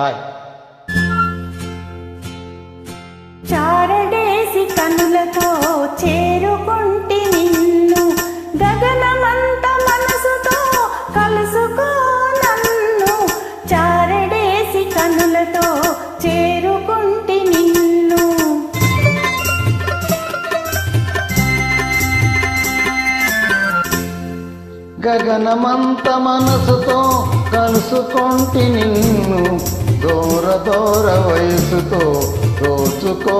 Hi. చారడేసి కనులతో చేరుకుంటి నిన్ను. గగనమంత మనసుతో కలుసుకో నన్ను. చారడేసి కనులతో చేరుకుంటి నిన్ను. గగనమంత మనసుతో కలుసుకొంటి నిన్ను. దూర దూర వయసుతో దోచుకో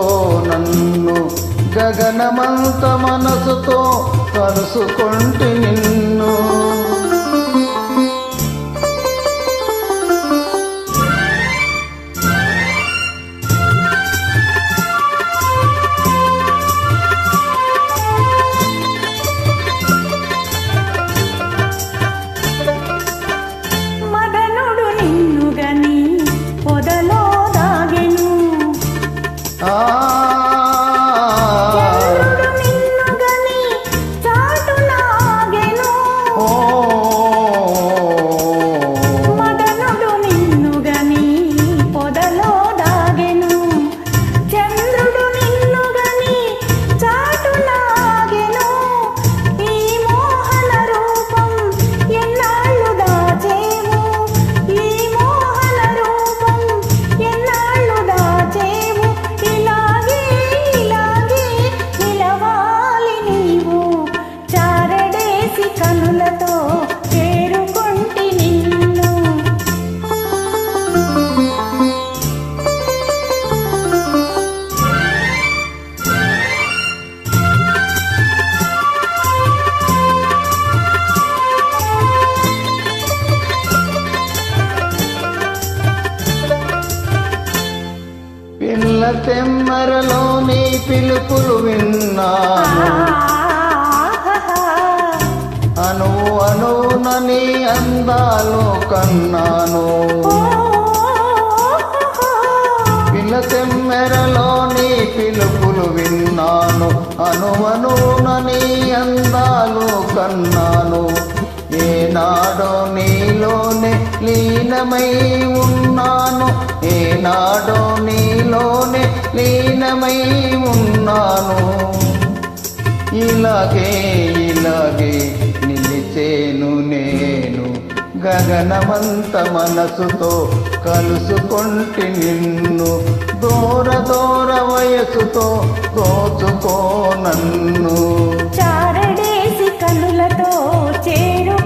నన్ను. గగనమంత మనసుతో కలుసుకుంటే నిన్ను చిన్న తెమ్మరలో నీ పిలుపులు విన్నాను. ఆహాహా. అను అనున నీ అందాలు కన్నాను. పిల్ల తెమ్మెరలో నీ పిలుపులు విన్నాను. అను నీ అందాలు కన్నాను. ఏనాడో నీలోనే లీనమై ఉన్నాను. ఏనాడో నీలోనే లీనమై ఉన్నాను. ఇలాగే ఇలాగే నిలిచేను నేను. గగనమంత మనసుతో కలుసుకొంటి నిన్ను. దూర దూర వయసుతో దోచుకో నన్ను. చారడేసి కనులతో చేరు